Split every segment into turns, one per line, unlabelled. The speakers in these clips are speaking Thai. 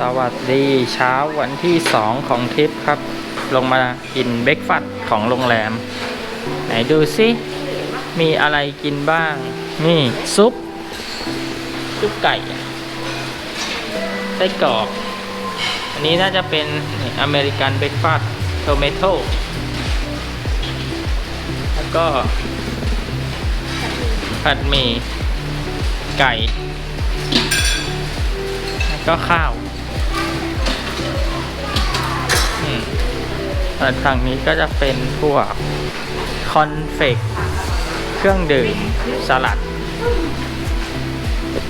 สวัสดีเช้าวันที่สองของทริปครับ ลงมากินเบรกฟาสต์ของโรงแรม ไหนดูสิมีอะไรกินบ้าง นี่ซุป ซุปไก่ไส้กรอก อันนี้น่าจะเป็นอเมริกันเบรกฟาสต์โทเมโตแล้วก็ผัดหมี่ไก่ ก็ข้าวอืมส่วนฝั่งนี้ก็จะเป็นพวกคอนเฟกเครื่องดื่มสลัด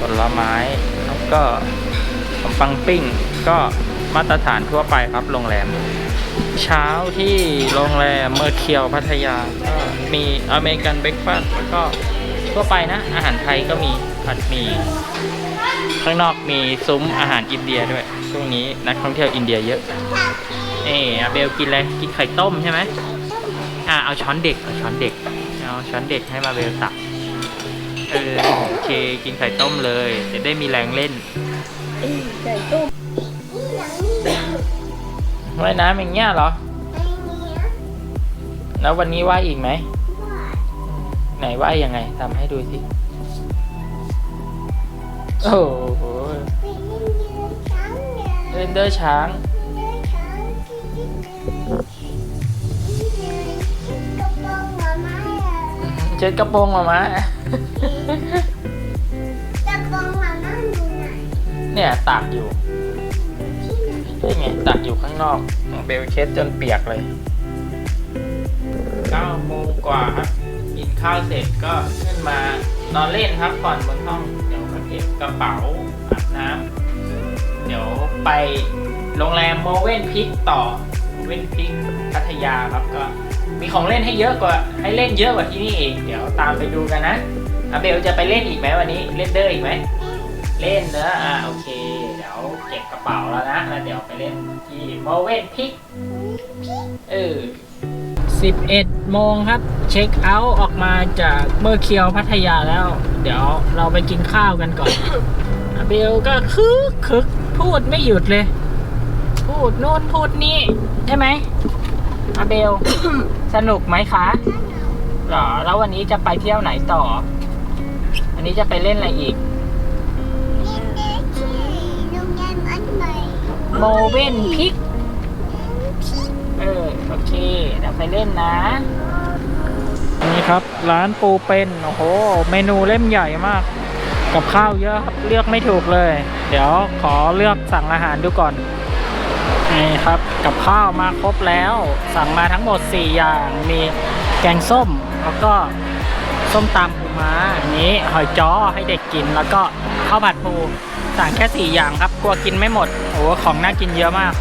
ผลไม้แล้วก็ขนมปังปิ้งก็มาตรฐานทั่วไปครับโรงแรม เช้าที่โรงแรมเมอร์เคียวพัทยาก็มีอเมริกันเบรกฟาสต์ก็ทั่วไปนะ อาหารไทยก็มีผัดหมี่ ข้างนอกมีซุ้มอาหารอินเดียด้วย ช่วงนี้นักท่องเที่ยวอินเดียเยอะเอออาเบลกินอะไรกินไข่ต้มใช่ไหมอ่าเอาช้อนเด็กเอาช้อนเด็กเอาช้อนเด็กให้มาเบลตักเออโอเคกินไข่ต้มเลย จะได้มีแรงเล่น
ไก่ต้ม
ว่ายน้ำอย่างเงี้ยเหรอ แล้ววันนี้ว่ายอีกไหม ไหนว่ายยังไงทำให้ดูสิ โอ้โหเรนเดอร์ช้างเช็ดกระโปรงมามาเนี่ยตากอยู่นี่ไงตากอยู่ข้างนอกเบลเช็ดจนเปียกเลยเก้าโมงกว่าครับกินข้าวเสร็จก็ขึ้นมานอนเล่นครับก่อนบนห้องเดี๋ยว กระเป๋าอาบน้ำเดี๋ยวไปโรงแรมโมเวนพิกต่อเวนพิกพัทยาครับก็มีของเล่นให้เยอะกว่าให้เล่นเยอะกว่าที่นี่เองเดี๋ยวตามไปดูกันนะอาเบลจะไปเล่นอีกไหมวันนี้เล่นเดอร์อีกไหมเล่นเนอะอ่าโอเค เดี๋ยวเก็บกระเป๋าแล้วนะแล้วเดี๋ยวไปเล่นที่โมเวนพิกเออ 11โมงครับ เช็คเอาท์ออกมาจากเมอร์เคียวพัทยาแล้ว เดี๋ยวเราไปกินข้าวกันก่อนอาเบลก็คึกคึกพูดไม่หยุดเลย พูดโน่นพูดนี่ใช่ไหมอาเบล สนุกไหมคะหรอ แล้ววันนี้จะไปเที่ยวไหนต่อ วันนี้จะไปเล่นอะไรอีกโมเวนพิก เออ โอเค เดี๋ยวไปเล่นนะ นี่ครับ ร้านปูเป็น โอ้โห เมนูเล่มใหญ่มาก กับข้าวเยอะครับ เลือกไม่ถูกเลย เดี๋ยวขอเลือกสั่งอาหารดูก่อน นี่ครับ กับข้าวมาครบแล้ว สั่งมาทั้งหมด 4 อย่าง มีแกงส้ม แล้วก็ส้มตำปูม้าอันนี้หอยจ้อให้เด็กกิน แล้วก็ข้าวผัดปู สั่งแค่ 4 อย่างครับ กลัวกินไม่หมด โอ้โหของน่ากินเยอะมาก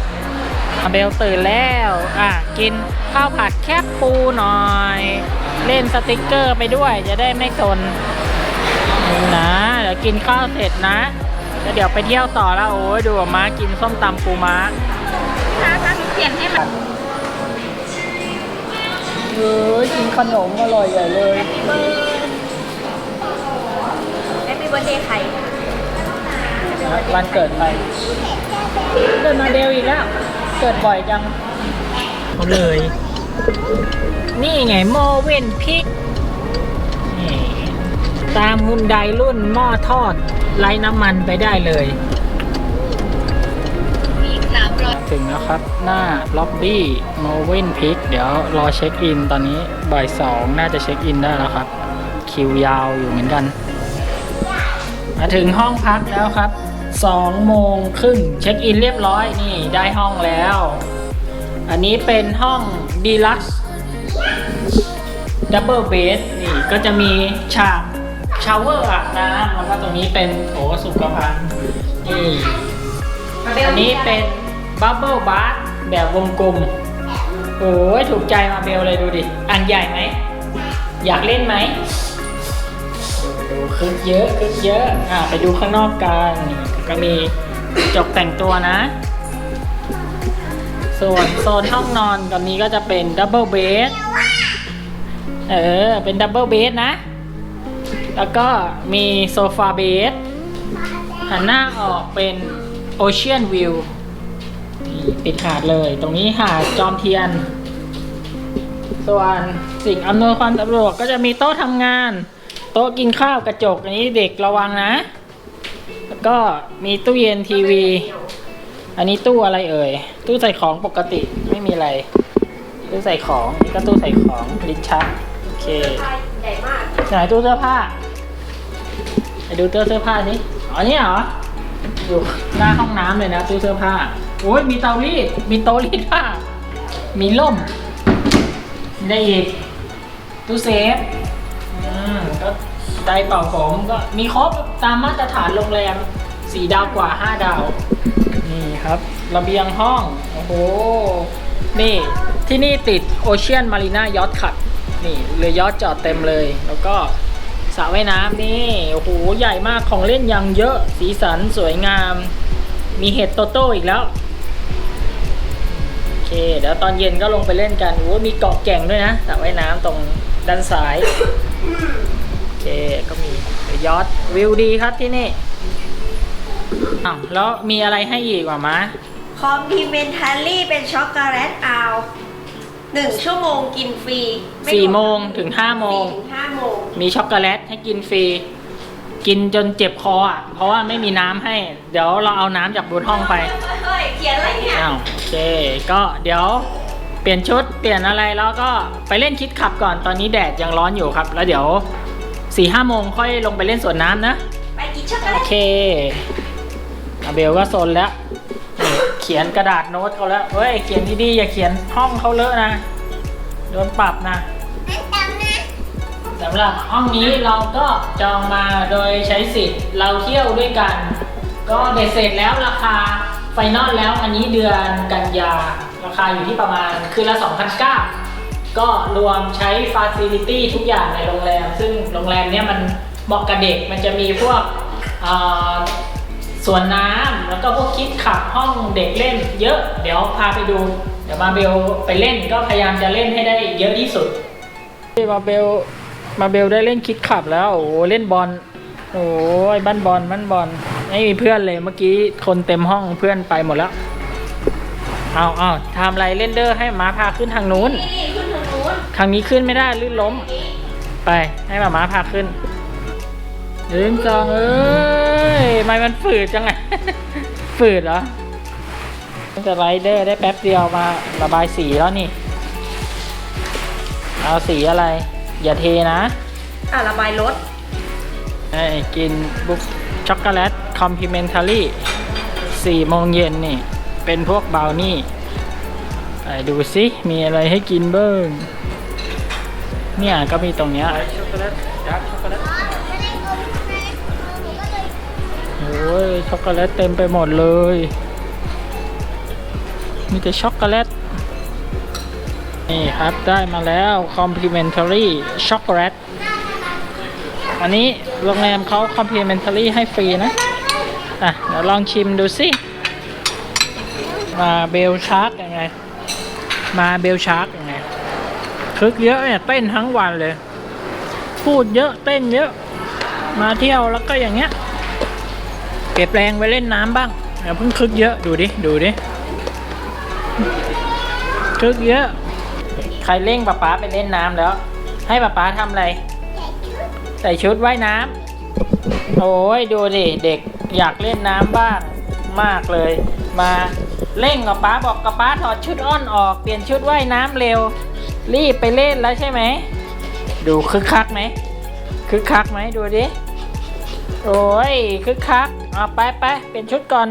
เบลตื่นแล้ว อะ กินข้าวผัดแคบปูหน่อย เล่นสติกเกอร์ไปด้วย จะได้ไม่สนนี่นะเดี๋ยวกินข้าวเสร็จนะแล้วเดี๋ยวไปเที่ยวต่อแล้วโอ้ยดูอะม้ากินส้มตำปูม้า
ถ้าถ้าหนูเปลี่ยนให้มัน
เฮ้ยกินขนมอร่อยใหญ่เลย
แฮปปี้เบิร์ดเดย์ใคร
วันเกิดใครเกิดมาเดลอีกแล้ว เกิดบ่อยจังเขาเลย นี่ไงโมเวนพิกนี่ตามฮุนไดรุ่นหม้อทอดไร้น้ำมันไปได้เลย
อีกสามร้อย
ถึงแล้วครับหน้าล็อบบี้โมเวนพิกเดี๋ยวรอเช็คอินตอนนี้บ่ายสองน่าจะเช็คอินได้แล้วครับ คิวยาวอยู่เหมือนกัน มาถึงห้องพักแล้วครับ 2โมงครึ่งเช็คอินเรียบร้อยนี่ได้ห้องแล้ว อันนี้เป็นห้องดีลักซ์ดับเบิลเบดนี่ก็จะมีฉากชาวเวอร์อาบน้ำแล้วก็ตรงนี้เป็นโถสุขภัณฑ์นี่อันนี้เป็นบับเบิลบาร์แบบวงกลมโอ้ยถูกใจมาเบลเลยดูดิ อันใหญ่ไหม อยากเล่นไหม ดูคึกเยอะคึกเยอะอะไปดูข้างนอกกันก็มีจกแต่งตัวนะ ส่วนโซนห้องนอนตอนนี้ก็จะเป็นดับเบิลเบดเออ เป็นดับเบิลเบดนะ แล้วก็มีโซฟาเบดหันหน้าออกเป็น Ocean View นี่ปิดหาดเลย ตรงนี้หาดจอมเทียน ส่วนสิ่งอำนวยความสะดวกก็จะมีโต๊ะทำงาน ต๊ะกินข้าวกระจกอันนี้เด็กระวังนะ แล้วก็มีตู้เย็นทีวี อันนี้ตู้อะไรเอ่ย ตู้ใส่ของปกติไม่มีอะไร ตู้ใส่ของนี่ก็ตู้ใส่ของลิ้นชักโอเค
ใหญ่มาก
ไหนตู้เสื้อผ้าไปดูตู้เสื้อผ้าสิอ๋อเนี่ยเหรออยู่หน้าห้องน้ำเลยนะตู้เสื้อผ้าโอ้ยมีเตารีดมีโต๊ะรีดผ้า มีล่มได้อีกตู้เซฟอืมก็ ไดร์เป่าผมก็มีครบตามมาตรฐานโรงแรมสี่ดาวกว่าห้าดาว นี่ครับระเบียงห้อง โอ้โห นี่ที่นี่ติดโอเชียนมารีนายอ t ขับ นี่เรือยอทจอดเต็มเลย แล้วก็สระว่ายน้ำนี่ โอ้โห ใหญ่มากของเล่นยังเยอะสีสันสวยงาม มีเห็ดโตโต้อีกแล้ว โอเค เดี๋ยวตอนเย็นก็ลงไปเล่นกันโอ้มีเกาะแก่งด้วยนะสระว่ายน้ำตรงด้านซ้าย ก็มีเรือยอทวิวดีครับที่นี่อ้าวแล้วมีอะไรให้อีกว่ามะ
คอมพ l เมนท a รี่เป็นช็อกโกแลตอาวหนึ่งชั่วโมงกินฟรีไสี่
โมงถึงห้าโมง
สี่ถึงห้าโมง
มีช็อกโกแลตให้กินฟรี กินจนเจ็บคออะ เพราะว่าไม่มีน้ำให้ เดี๋ยวเราเอาน้ำจากบนห้องไป
เฮ้ยเขียนอะไรเนี่ย
อ้าวโอเค ก็เดี๋ยวเปลี่ยนชุดเปลี่ยนอะไรแล้วก็ไปเล่นคิดขับก่อนตอนนี้แดดยังร้อนอยู่ครับ แล้วเดี๋ยว สี่ห้าโมงค่อยลงไปเล่นสวนน้ำนะ
ไปกินช็อกโก
โอ
แลต
เคอาเบลก็โซนแล้วนี่เขียนกระดาษโน้ตเขาแล้วเฮ้ย เขียนดีๆอย่าเขียนห้องเขาเลอะนะ โดนปรับนะสำหรับห้องนี้เราก็จองมาโดยใช้สิทธิ์เราเที่ยวด้วยกัน ก็เบ็ดเสร็จแล้วราคาไฟนอลแล้วอันนี้เดือนกันยาราคาอยู่ที่ประมาณคืนละ2,009 ก็รวมใช้ฟาซิลิตี้ทุกอย่างในโรงแรม ซึ่งโรงแรมเนี้ยมันเหมาะกับเด็ก มันจะมีพวกสวนน้ำแล้วก็พวกคิดขับห้องเด็กเล่นเยอะ เดี๋ยวพาไปดู เดี๋ยวมาเบลไปเล่นก็พยายามจะเล่นให้ได้เยอะที่สุดมาเบลมาเบลได้เล่นคิดขับแล้วโอ้เล่นบอลโอ้ยบ้านบอลบ้านบอลไม่มีเพื่อนเลยเมื่อกี้คนเต็มห้องเพื่อนไปหมดแล้ว เอาเอาทำไรเล่นเดอร์ให้ม้าพาขึ้นทางนู้น
ทางนู้น
ทางนี้ขึ้นไม่ได้ลื่นล้ม ไปให้มาม้าพาขึ้นเดินจองเอ้ยทำไมมันฝืดจังไงฝืดเหรอมันจะไรเดอร์ได้แป๊บเดียวมาระบายสีแล้วนี่ เอาสีอะไร อย่าเทนะ
อะระบายรถ
ไอ้กินบุฟช็อกโกแลตคอมพ l เมนท a รี่สี่โมงเย็นนี่ เป็นพวกบราวนี่ไปดูสิมีอะไรให้กินเบิ้ง เนี่ยก็มีตรงเนี้ยช็อกโกแลตดาร์กช็อกโกแลตโอ้ยช็อกโกแลตเต็มไปหมดเลย มีแต่ช็อกโกแลตนี่ครับได้มาแล้ว complimentary ช็อกโกแลตอันนี้โรงแรมเขา complimentary ให้ฟรีนะ อะ เดี๋ยวลองชิมดูสิ มาเบลชาร์กยังไง มาเบลชาร์กยังไง คึกเยอะเนี่ยเต้นทั้งวันเลย พูดเยอะเต้นเยอะ มาเที่ยวแล้วก็อย่างเงี้ย เก็บแรงไว้เล่นน้ำบ้างอย่าเพิ่งคึกเยอะดูดิดูดิคึกเยอะ ใครเร่งป๊าป๊าไปเล่นน้ำแล้ว ให้ป๊าป๊าทำอะไร ใส่ชุดว่ายน้ำโอ้ยดูดิเด็กอยากเล่นน้ำบ้างมากเลย มา เร่งกับป้าบอกกับป้าถอดชุดอ้อนออกเปลี่ยนชุดว่ายน้ำเร็ว รีบไปเล่นแล้วใช่ไหม ดูคึกคักไหมคึกคักไหมดูดิ โอ้ยคึกคักเอาไปไปเปลี่ยนชุดก่อน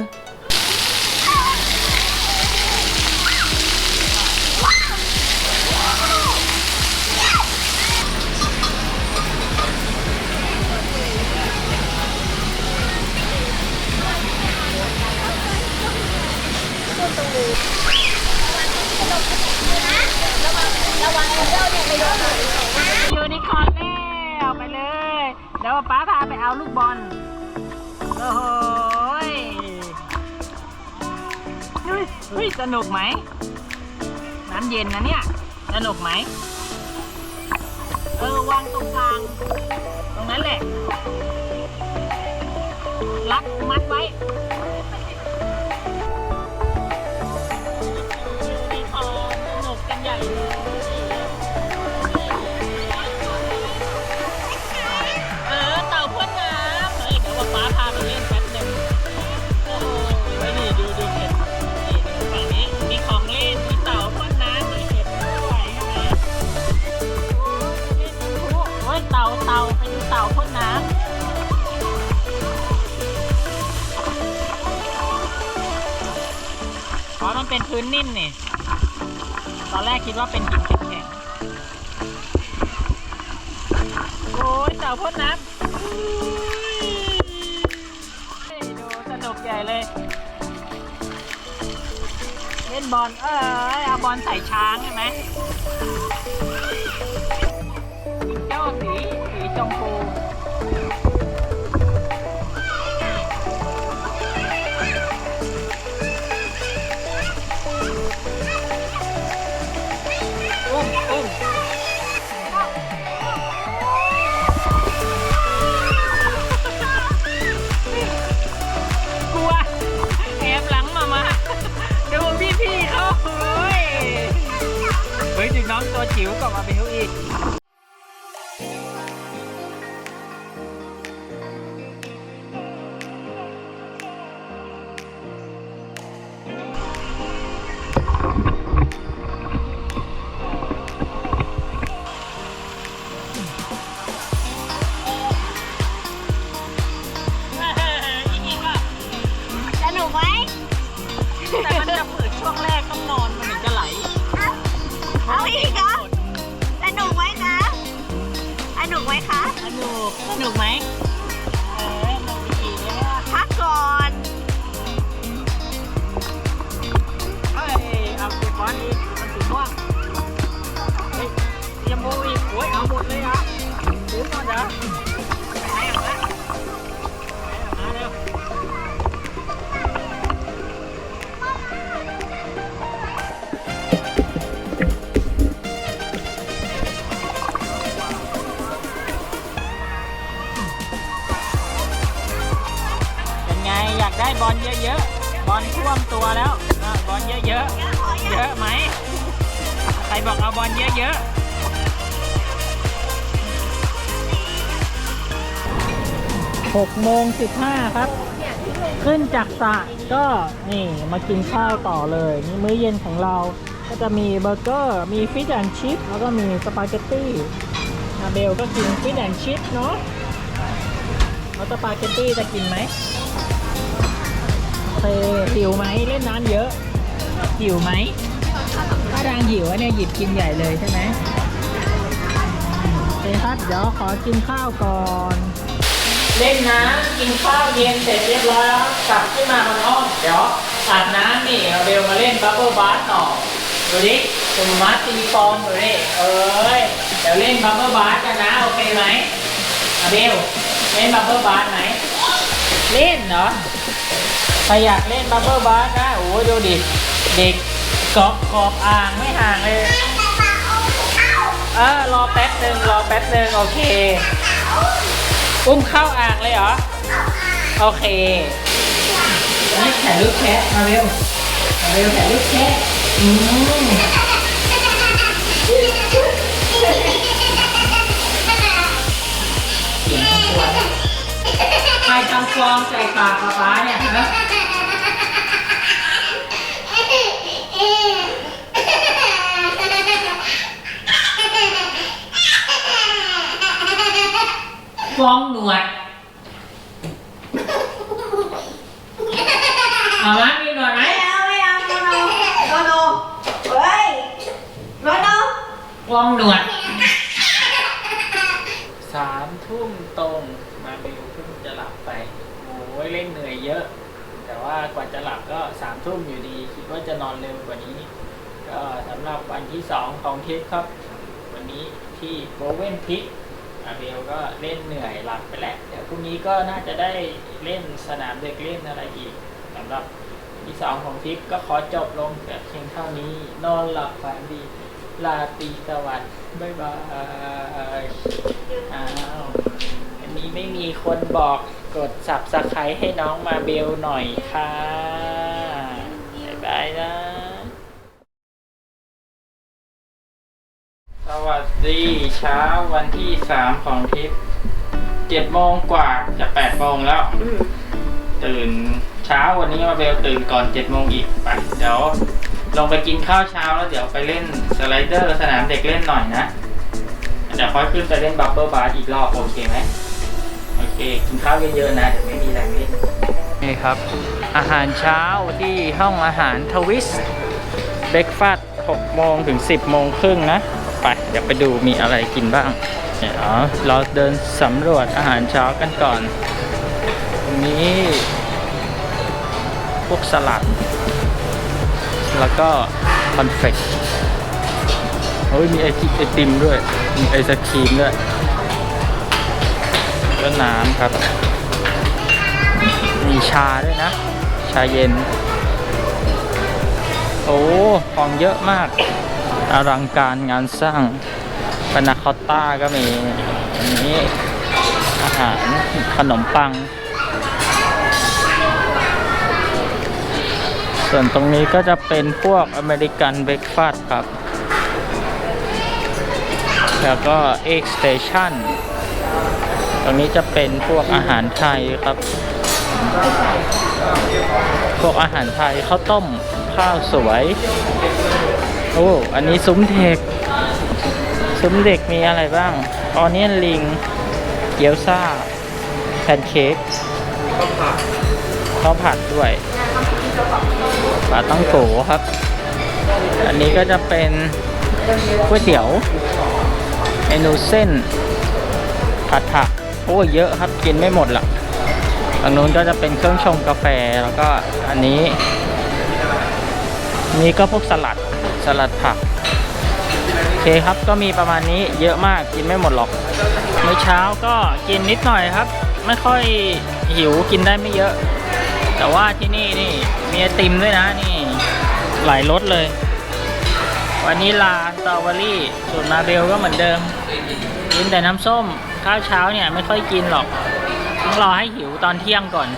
ดี๋ยวป้าพาไปเอาลูกบอล โอ้โเฮ้ยสนุกไหม น้ำเย็นนะเนี่ย สนุกไหม เออวางตรงกลาง ตรงนั้นแหละลักมัดไว้สนุกกันใหญ่เลย เป็นพื้นนิ่มนี่ ตอนแรกคิดว่าเป็นหินแข็งๆโอ้ยเต่าพ่นน้ำเฮ้ดูสนุกใหญ่เลย เล่นบอล เออเอาบอลใส่ช้างใช่ไหมเจ้าสี สีชมพู น้องตัวจิ๋วกลับมาเป็นเขาอีก ท่วมตัวแล้วอะบอลเยอะๆ เยอะไหม ใครบอกเอาบอลเยอะๆหกโมงสิบห้าครับ ขึ้นจากสระก็นี่มากินข้าวต่อเลยนี่มื้อเย็นของเราก็จะมีเบอร์เกอร์ มีฟิชแอนชิพแล้วก็มีสปาเกตตี้นาเบลก็กินฟิชแอนชิพเนาะแล้วสปาเกตตี้จะกินไหม เคหิวไหมเล่นน้ำเยอะ หิวไหมถ้าดังหิวเนี่ยหยิบกินใหญ่เลยใช่ไหมโอเคครับเดี๋ยวขอกินข้าวก่อน เล่นน้ำกินข้าวเย็นเสร็จเรียบร้อยแล้วกลับขึ้นมาบนห้องเดี๋ยวอาบน้ำนี่เอาเบลมาเล่นบับเบิลบาร์ต่อดูดิคุณมาตีฟองดูดิเอ้ยเดี๋ยวเล่นบับเบิลบาร์กันนะโอเคไหมอาเบลเล่นบับเบิลบาร์ไหมเล่นเหรอ ใครอยากเล่นบับเบิลบาร์นะโอ้ยดูดิ เด็กกอบขอบอ่างไม่ห่างเลยเออรอแป๊บหนึ่งรอแป๊บหนึ่งโอเค อุ้มเข้าอ่างเลยเหรอ โอเคนี่ถ่ายรูปแชะมาเร็วมาเร็วถ่ายรูปแชะอืม ทำฟองใส่ปากป๊าป๊าเนี่ยฮะฟองหนวดเอามามีหนวดไหม
ไม่เอาไม่เอาโนโนโนโนเฮ้ยโนโน
ฟองหนวดสามทุ่มตรงมาเบลเพิ่งจะหลับไป โเล่นเหนื่อยเยอะ แต่ว่ากว่าจะหลับก็สามทุ่มอยู่ดี คิดว่าจะนอนเร็วกว่านี้ ก็สำหรับวันที่สองของทริปครับ วันนี้ที่โบเวนพิกอาเบลก็เล่นเหนื่อยหลับไปแล้วเดี๋ยวพรุ่งนี้ก็น่าจะได้เล่นสนามเด็กเล่นอะไรอีกสำหรับที่สองของทริปก็ขอจบลงแต่เพียงเท่านี้ นอนหลับฝันดี ลาตรีสวัสดิ์บ๊ายบายอ้าวอันนี้ไม่มีคนบอก กด subscribe ให้น้องมาเบลหน่อยค่ะบ๊ายบายนะ สวัสดีเช้าวันที่สามของทริปเจ็ดโมงกว่าจะแปดโมงแล้ว ตื่นเช้าวันนี้มาเบลตื่นก่อนเจ็ดโมงอีกไปเดี๋ยวลงไปกินข้าวเช้าแล้วเดี๋ยวไปเล่นสไลเดอร์สนามเด็กเล่นหน่อยนะ เดี๋ยวค่อยขึ้นไปเล่นบับเบิลบาร์อีกรอบโอเคไหม อกินข้าวเยอะๆนะเดี๋ยวไม่มีแรงเล่นนี่ครับ อาหารเช้าที่ห้องอาหารทวิสเบรกฟาสต์6โมงถึง 10 โมงครึ่งนะ ไปเดี๋ยวไปดูมีอะไรกินบ้างเดี๋ยวเราเดินสำรวจอาหารเช้ากันก่อนตรงนี้ พวกสลัด แล้วก็คอนเฟกต์โอ้ยมีไอติไอติมด้วย มีไอศครีมด้วย แล้วน้ำครับ มีชาด้วยนะ ชาเย็น โอ้ของเยอะมาก อลังการงานสร้างปานาคอตต้าก็มีอันนี้อาหารขนมปัง ส่วนตรงนี้ก็จะเป็นพวกอเมริกันเบรกฟาสต์ครับ แล้วก็เอ็กสเตชัน ตรงนี้จะเป็นพวกอาหารไทยครับ พวกอาหารไทยข้าวต้มข้าวสวย โอ้ อันนี้ซุ้มเด็ก ซุ้มเด็กมีอะไรบ้างออเนียนลิง เกี๊ยวซ่า แพนเค้กข้าวผัดด้วยปลาต้องโกครับ อันนี้ก็จะเป็นก๋วยเตี๋ยวเมนูเส้นผัดผัก โอ้เยอะครับกินไม่หมดหรอกทางนู้นก็จะเป็นเครื่องชงกาแฟแล้วก็อันนี้ นี่ก็พวกสลัดสลัดผักโอเคครับก็มีประมาณนี้เยอะมากกินไม่หมดหรอกมื้อเช้าก็กินนิดหน่อยครับ ไม่ค่อยหิวกินได้ไม่เยอะ แต่ว่าที่นี่นี่มีไอติมด้วยนะนี่หลายรสเลย วันนี้ลาสตรอเบอรี่ส่วนมาเบลก็เหมือนเดิมกินแต่น้ำส้ม ข้าวเช้าเนี่ยไม่ค่อยกินหรอก ต้องรอให้หิวตอนเที่ยงก่อน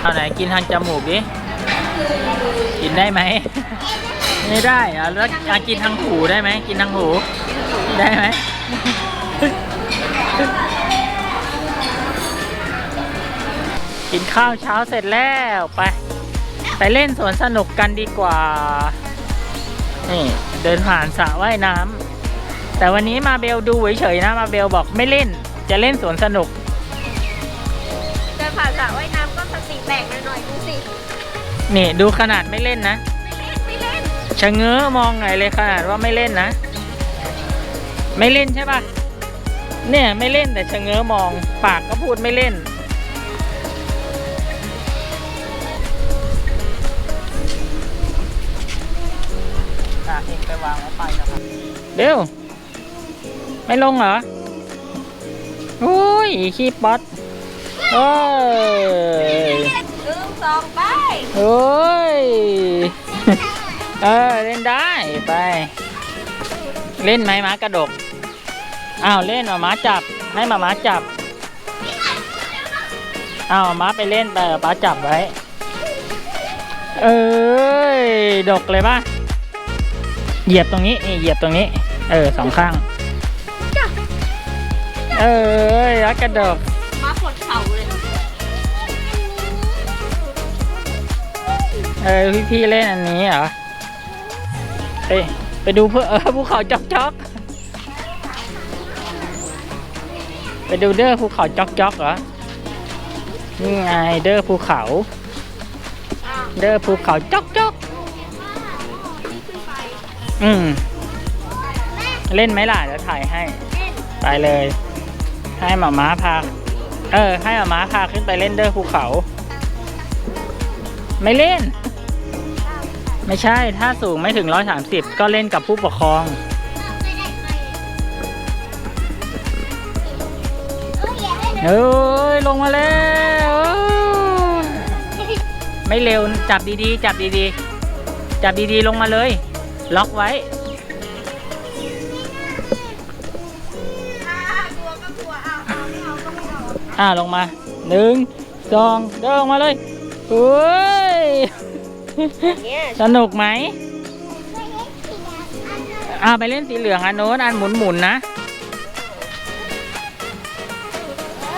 เอาไหนกินทางจมูกดิ กินได้ไหม ไม่ได้อะแล้วอะกินทางหูได้ไหม กินทางหู ได้ไหมกินข้าวเช้าเสร็จแล้วไป ไปเล่นสวนสนุกกันดีกว่า นี่ เดินผ่านสระว่ายน้ำ แต่วันนี้มาเบลดูเฉยๆนะ มาเบลบอกไม่เล่น จะเล่นสวนสนุก
เดินผ่านสระว่ายน้ำก็สติแตกหน่อยๆดูสิ
นี่ดูขนาดไม่เล่นนะ
ไม่เล่น ไม่เล่น
ชะเง้อมองไงเลยขนาดว่าไม่เล่นนะ ไม่เล่นใช่ปะเนี่ยไม่เล่นแต่ชะเง้อมอง ปากก็พูดไม่เล่น อะเองไปวางไว้ไปนะครับเดี๋ยว ไม่ลงเหรอโอ้ยขี้ป๊อตเอ้ย
หนึ่งสองไป
โอ้ยเออเล่นได้ไป เล่นไหมม้ากระดกอ้าวเล่นมาม้าจับให้มาม้าจับอ้าวม้าไปเล่นไปป้าจับไว้ เอ้ยดกเลยป่ะเหยียบตรงนี้นี่เหยียบตรงนี้ เออสองข้าง เอ้ยรักกระดก
มาปวดเข่าเลย
เออพี่พี่ๆเล่นอันนี้เหรอไปไปดูเพื่อเออภูเขาจอกจอกไปดูเด้อภูเขาจอกจอกเหรอนี่ไงเด้อภูเขา เด้อภูเขาจอกจอกอืมเล่นไหมล่ะเดี๋ยวถ่ายให้ ไปเลย ให้หมาม้าพา เออ ให้หมาม้าพาขึ้นไปเล่นเด้อภูเขา ไม่เล่น ไม่ใช่ ถ้าสูงไม่ถึง 130 ก็เล่นกับผู้ปกครอง เอ้ย ลงมาแล้วไม่เร็ว จับดีๆ จับดีๆ จับดีๆ ลงมาเลย ล็อกไว้
อาอ่า
ลงมาหนึ่งสองเดินลงมาเลยเฮ้ย
เนี่ย
สนุกไหมอ่าไปเล่นสีเหลืองอันโน้นอันหมุนหมุนๆนะ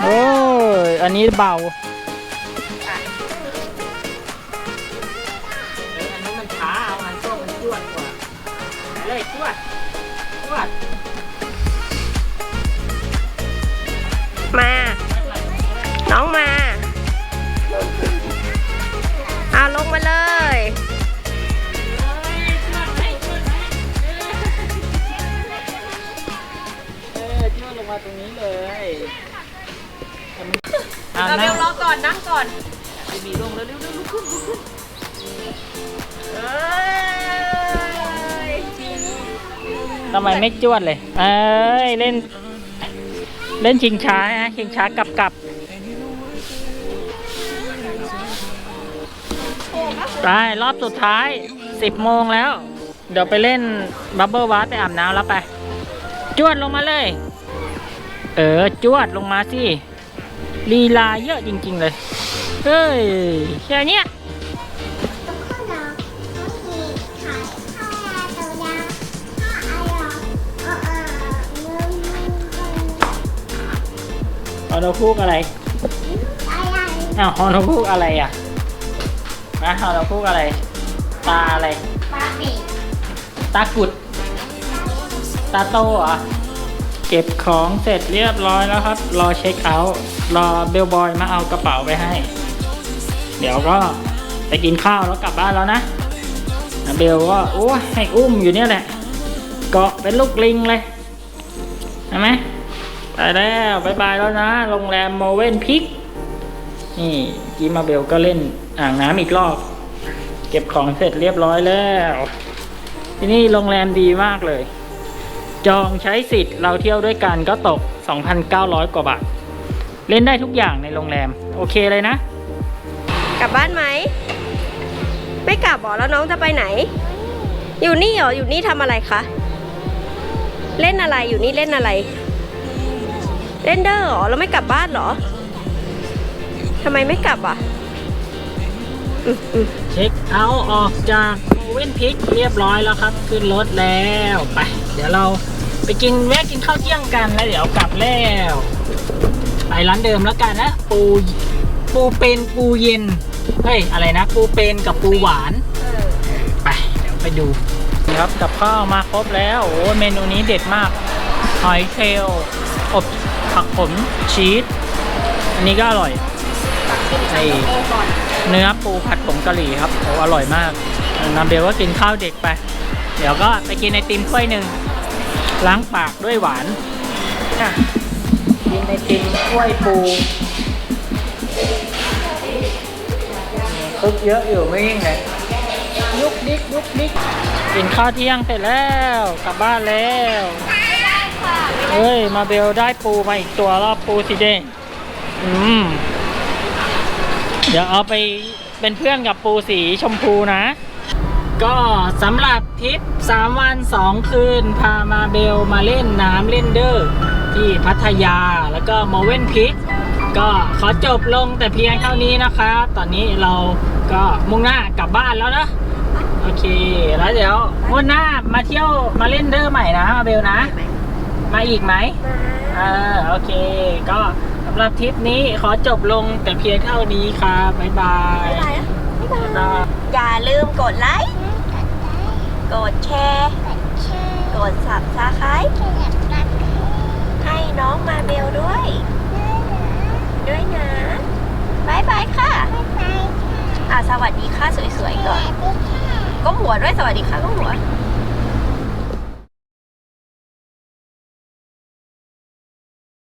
โอ้ยอันนี้เบา ตรงนี้เลยอ่า
เราเบ
นั่
ล
ง
รอก่อนนั่งก่อน
บีลงแล้วเร็วๆลุกขึ้นลุกขึ้น
เอ้ย
ทำไมไม่จวดเลย เอ้ยเล่น เล่นชิงช้าฮะชิงช้ากลับกลับได้รอบสุดท้าย10โมงแล้ว เดี๋ยวไปเล่นบับเบิลวาร์ไปอาบน้ำแล้วไป จวดลงมาเลย เออ จวดลงมาสิลีลาเยอะจริง ๆ เลย เฮ้ย แค่เนี้ยฮอนกูกอะไรอ้าวฮอนกูกอะไรอะนะฮอนกูกอะไร ตาอะไร ตากุด ตาโตเหรอ เก็บของเสร็จเรียบร้อยแล้วครับ รอเช็คเอาท์รอเบลบอยมาเอากระเป๋าไปให้ เดี๋ยวก็ไปกินข้าวแล้วกลับบ้านแล้วนะนะเบลก็โอ้ให้อุ้มอยู่เนี่ยแหละ เกาะเป็นลูกลิงเลยใช่ไหมไปแล้วบายบายแล้วนะ โรงแรมโมเวนพิก นี่กีมาเบลก็เล่นอ่างน้ำอีกรอบ เก็บของเสร็จเรียบร้อยแล้ว ที่นี่โรงแรมดีมากเลย จองใช้สิทธิ์เราเที่ยวด้วยกันก็ตก 2,900 กว่าบาท เล่นได้ทุกอย่างในโรงแรม โอเคเลยนะ
กลับบ้านไหม ไม่กลับหรอแล้วน้องจะไปไหน อยู่นี่เหรอ อยู่นี่ทำอะไรคะ เล่นอะไร อยู่นี่เล่นอะไร เล่นเดอร์เหรอ แล้วไม่กลับบ้านเหรอทำไมไม่กลับอะอืมอืม
เช็คเอาท์ออกจากโมเวนพิกเรียบร้อยแล้วครับ ขึ้นรถแล้วไป เดี๋ยวเราไปกินแวะกินข้าวเที่ยงกันแล้วเดี๋ยวกลับแล้ว ไปร้านเดิมแล้วกันนะ ปูปูเป็นปูเย็น เฮ้ย อะไรนะ ปูเป็นกับปูหวาน ไปเดี๋ยวไปดูครับกับข้าวมาครบแล้วโอ้เมนูนี้เด็ดมากหอยเชลอบผักขมชีสอันนี้ก็อร่อยไอเนื้อปูผัดผงกะหรี่ครับโอ้อร่อยมากนาเบลก็กินข้าวเด็กไป เดี๋ยวก็ไปกินไอติมถ้วยหนึ่ง ล้างปากด้วยหวานอะกินไอติมถ้วยปูคึกเยอะอยู่ไม่ยิ่งเลยยุกดิกยุกดิกกินข้าวเที่ยงเสร็จแล้วกลับบ้านแล้วเฮ้ย มาเบลได้ปูมาอีกตัวรอบปูสีแดงอืม เดี๋ยวเอาไปเป็นเพื่อนกับปูสีชมพูนะ ก็สำหรับทริป 3 วัน 2 คืน พามาเบลมาเล่นน้ำเล่นเดอร์ที่พัทยาแล้วก็มอเวนพิกก็ขอจบลงแต่เพียงเท่านี้นะครับตอนนี้เราก็มุ่งหน้ากลับบ้านแล้วนะ โอเค แล้วเดี๋ยววันหน้ามาเที่ยวมาเล่นเดอร์ใหม่นะมาเบลนะ มาอีกไหมเออโอเค ก็สำหรับทริปนี้ขอจบลงแต่เพียงเท่านี้ครับบ๊ายบาย
บ๊ายบายนะบ๊ายบาย
บ๊ายบาย
อย่าลืมกดไลค์ กดแชร์กดสับสไครต์ให้น้องมาเบลด้วย ด้วยนะบายบายค่ะอะสวัสดีค่ะสวยๆก่อนก้มหัวด้วยสวัสดีค่ะก้มหัว
ส